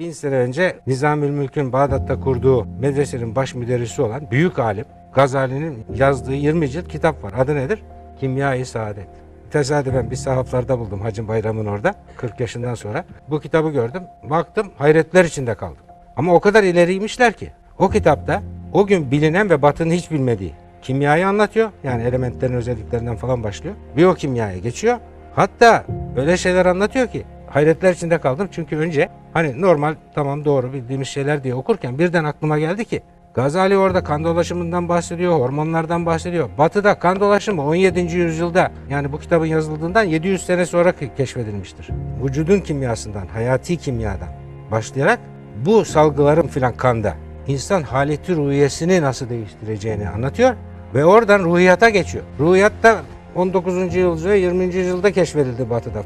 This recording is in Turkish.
Bin sene önce Nizamül Mülk'ün Bağdat'ta kurduğu medresenin baş müderrisi olan büyük alim Gazali'nin yazdığı 20 cilt kitap var. Adı nedir? Kimya-i Saadet. Tesadüfen bir sahaflarda buldum Hacı Bayram'ın orada 40 yaşından sonra. Bu kitabı gördüm. Baktım hayretler içinde kaldım. Ama o kadar ileriymişler ki. O kitapta o gün bilinen ve Batı'nın hiç bilmediği kimyayı anlatıyor. Yani elementlerin özelliklerinden falan başlıyor. Biyokimyaya geçiyor. Hatta öyle şeyler anlatıyor ki hayretler içinde kaldım. Çünkü önce hani normal tamam doğru bildiğimiz şeyler diye okurken birden aklıma geldi ki Gazali orada kan dolaşımından bahsediyor, hormonlardan bahsediyor. Batı'da kan dolaşımı 17. yüzyılda yani bu kitabın yazıldığından 700 sene sonra ke- keşfedilmiştir. Vücudun kimyasından, hayati kimyadan başlayarak bu salgıların filan kanda insan haleti ruhiyesini nasıl değiştireceğini anlatıyor ve oradan ruhiyata geçiyor. Ruhiyat da 19. yüzyılda 20. yüzyılda keşfedildi Batı'da.